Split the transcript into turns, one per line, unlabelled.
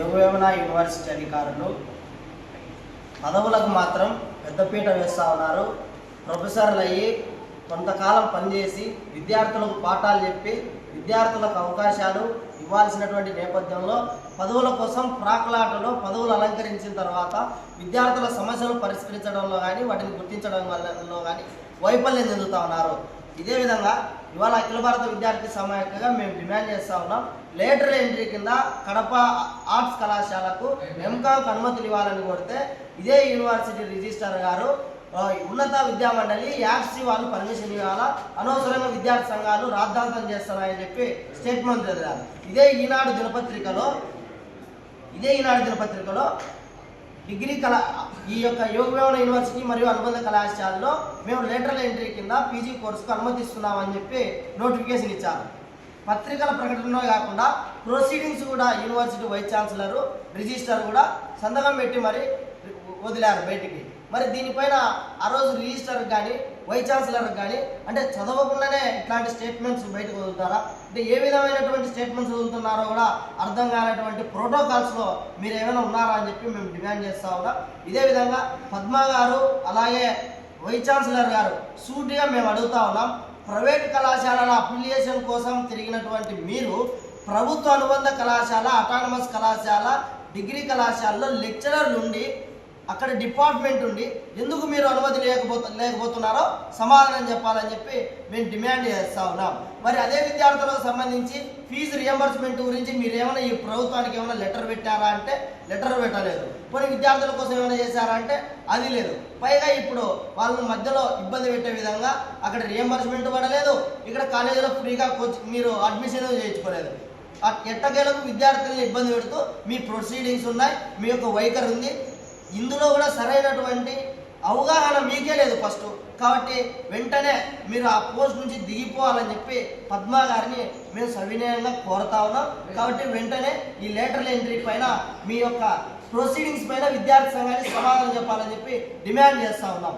Yogi Vemana university అధికారులు. పదవులకు మాత్రం పెద్దపీట వేస్తూ ఉన్నారు. ప్రొఫెసర్లు అయ్యి కొంతకాలం పనిచేసి విద్యార్థులకు పాఠాలు చెప్పి విద్యార్థులకు అవకాశాలు ఇవ్వాల్సినటువంటి నేపథ్యంలో పదవుల కోసం ప్రాకులాటలో పదవులు అలంకరించిన తర్వాత విద్యార్థుల సమస్యలు పరిష్కరించడంలో కానీ వాటిని గుర్తించడం వల్ల కానీ వైఫల్యం చెందుతా ఉన్నారు. ఇదే విధంగా ఇవాళ అఖిల భారత విద్యార్థి సమాఖ్యగా మేము డిమాండ్ చేస్తా ఉన్నాం. లేటర్ ఎంట్రీ కింద కడప ఆర్ట్స్ కళాశాలకు ఎంకామ్ అనుమతులు ఇవ్వాలని కోరితే ఇదే యూనివర్సిటీ రిజిస్ట్రార్ గారు ఉన్నత విద్యా మండలి యాక్సీ వాళ్ళు పర్మిషన్ ఇవ్వాలా? అనవసరంగా విద్యార్థి సంఘాలు రాద్ధాంతం చేస్తున్నాయని చెప్పి స్టేట్మెంట్ చదివారు. ఇదే ఈనాడు దినపత్రికలో ఇదే ఈనాడు దినపత్రికలో డిగ్రీ కళా ఈ యొక్క యోగవేమన యూనివర్సిటీ మరియు అనుబంధ కళాశాలలో మేము లేటరల్ ఎంట్రీ కింద పీజీ కోర్సుకు అనుమతిస్తున్నామని చెప్పి నోటిఫికేషన్ ఇచ్చారు. పత్రికల ప్రకటనలో కాకుండా ప్రొసీడింగ్స్ కూడా యూనివర్సిటీ వైస్ ఛాన్సలర్ రిజిస్టర్ కూడా సంతకం పెట్టి మరి వదిలారు బయటికి. మరి దీనిపైన ఆ రోజు రిజిస్టర్ కానీ వైస్ ఛాన్సలర్ కానీ అంటే చదవకుండానే ఇట్లాంటి స్టేట్మెంట్స్ బయటకు వదులుతారా? అంటే ఏ విధమైనటువంటి స్టేట్మెంట్స్ వదులుతున్నారో కూడా అర్థం కానటువంటి ప్రోటోకాల్స్లో మీరు ఏమైనా ఉన్నారా అని చెప్పి మేము డిమాండ్ చేస్తా ఉన్నాం. ఇదే విధంగా పద్మ గారు అలాగే వైస్ ఛాన్సలర్ గారు సూటిగా మేము అడుగుతా ఉన్నాం. ప్రైవేట్ కళాశాలల అఫిలియేషన్ కోసం తిరిగినటువంటి మీరు ప్రభుత్వ అనుబంధ కళాశాల అటానమస్ కళాశాల డిగ్రీ కళాశాలలో లెక్చరర్ నుండి అక్కడ డిపార్ట్మెంట్ ఉండి ఎందుకు మీరు అనుమతి లేకపోతు లేకపోతున్నారో సమాధానం చెప్పాలని చెప్పి మేము డిమాండ్ చేస్తా ఉన్నాం. మరి అదే విద్యార్థులకు సంబంధించి ఫీజు రియంబర్స్మెంట్ గురించి మీరు ఏమైనా ఈ ప్రభుత్వానికి ఏమైనా లెటర్ పెట్టారా అంటే లెటర్ పెట్టలేదు. కొన్ని విద్యార్థుల కోసం ఏమైనా చేశారా అంటే అది లేదు. పైగా ఇప్పుడు వాళ్ళని మధ్యలో ఇబ్బంది పెట్టే విధంగా అక్కడ రియంబర్స్మెంట్ పడలేదు. ఇక్కడ కాలేజీలో ఫ్రీగా కోచ్ మీరు అడ్మిషన్ చేయించుకోలేదు. ఎట్టకేలకు విద్యార్థులను ఇబ్బంది పెడుతూ మీ ప్రొసీడింగ్స్ ఉన్నాయి మీ యొక్క వైఖరి ఉంది. ఇందులో కూడా సరైనటువంటి అవగాహన మీకే లేదు ఫస్ట్. కాబట్టి వెంటనే మీరు ఆ పోస్ట్ నుంచి దిగిపోవాలని చెప్పి పద్మా గారిని మేము సవినయంగా కోరుతా ఉన్నాం. కాబట్టి వెంటనే ఈ లేటర్ ఎంట్రీ పైన మీ యొక్క ప్రొసీడింగ్స్ పైన విద్యార్థి సంఘానికి సమాధానం చెప్పాలని చెప్పి డిమాండ్ చేస్తా ఉన్నాం.